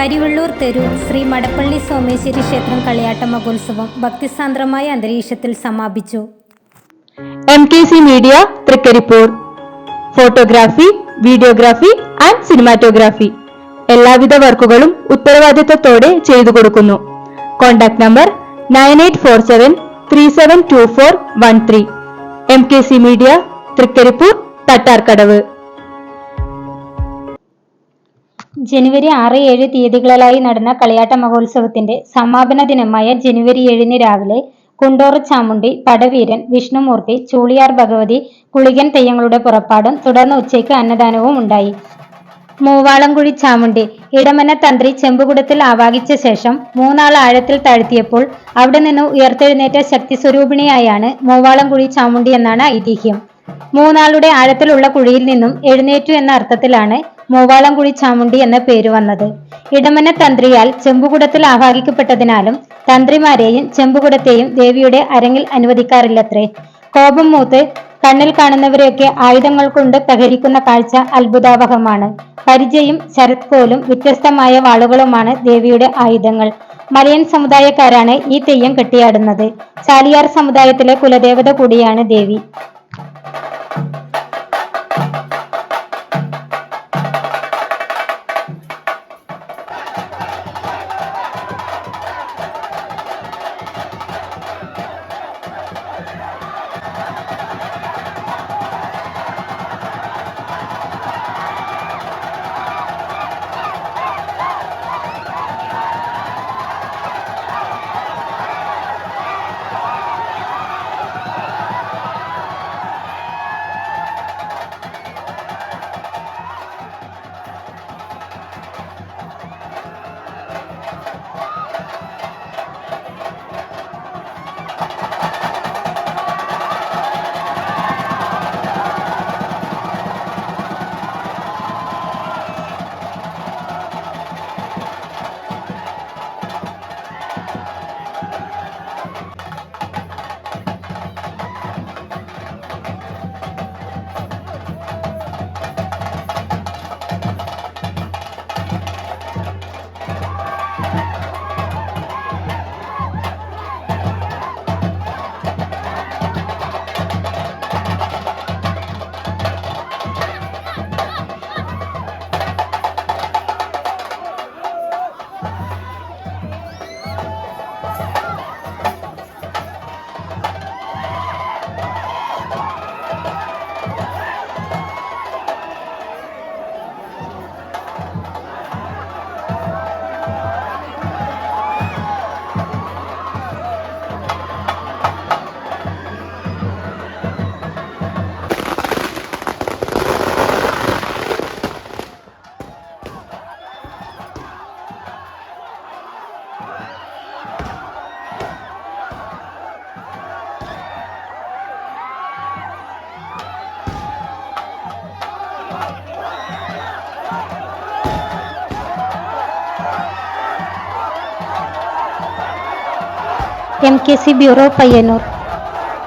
കരിവള്ളൂർ തെരു ശ്രീ മടപ്പള്ളി സോമേശ്വരി ക്ഷേത്രം കളിയാട്ട മഹോത്സവം ഭക്തിസാന്ദ്രമായ അന്തരീക്ഷത്തിൽ സമാപിച്ചു. M K C media Trikaripur. Photography videography and cinematography എല്ലാവിധ വർക്കുകളും ഉത്തരവാദിത്തത്തോടെ ചെയ്തു കൊടുക്കുന്നു. Contact number nine eight four seven three seven two four one three M K C media Trikaripur Thattarkadavu. ജനുവരി ആറ് ഏഴ് തീയതികളിലായി നടന്ന കളിയാട്ട മഹോത്സവത്തിന്റെ സമാപന ദിനമായ ജനുവരി ഏഴിന് രാവിലെ കുണ്ടോറ ചാമുണ്ടി പടവീരൻ വിഷ്ണുമൂർത്തി ചൂളിയാർ ഭഗവതി കുളികൻ തെയ്യങ്ങളുടെ പുറപ്പാടും തുടർന്ന് ഉച്ചയ്ക്ക് അന്നദാനവും ഉണ്ടായി. മൂവാളംകുഴി ചാമുണ്ടി ഇടമന തന്ത്രി ചെമ്പുകുടത്തിൽ ആവാഹിച്ച ശേഷം മൂന്നാൾ ആഴത്തിൽ താഴ്ത്തിയപ്പോൾ അവിടെ നിന്ന് ഉയർത്തെഴുന്നേറ്റ ശക്തി സ്വരൂപിണിയായാണ് മൂവാളംകുഴി ചാമുണ്ടി എന്നാണ് ഐതിഹ്യം. മൂന്നാളുടെ ആഴത്തിലുള്ള കുഴിയിൽ നിന്നും എഴുന്നേറ്റു എന്ന അർത്ഥത്തിലാണ് മൂവാളംകുഴി ചാമുണ്ടി എന്ന പേര് വന്നത്. ഇടമന തന്ത്രിയാൽ ചെമ്പുകുടത്തിൽ ആവാഹിക്കപ്പെട്ടതിനാലും തന്ത്രിമാരെയും ചെമ്പുകുടത്തെയും ദേവിയുടെ അരങ്ങിൽ അനുവദിക്കാറില്ലത്രേ. കോപം മൂത്ത് കണ്ണിൽ കാണുന്നവരെയൊക്കെ ആയുധങ്ങൾ കൊണ്ട് പ്രഹരിക്കുന്ന കാഴ്ച അത്ഭുതാവഹമാണ്. പരിചയും ശരത്കോലും വ്യത്യസ്തമായ വാളുകളുമാണ് ദേവിയുടെ ആയുധങ്ങൾ. മലയൻ സമുദായക്കാരാണ് ഈ തെയ്യം കെട്ടിയാടുന്നത്. ചാലിയാർ സമുദായത്തിലെ കുലദേവത കൂടിയാണ് ദേവി. M K C bureau Payyanur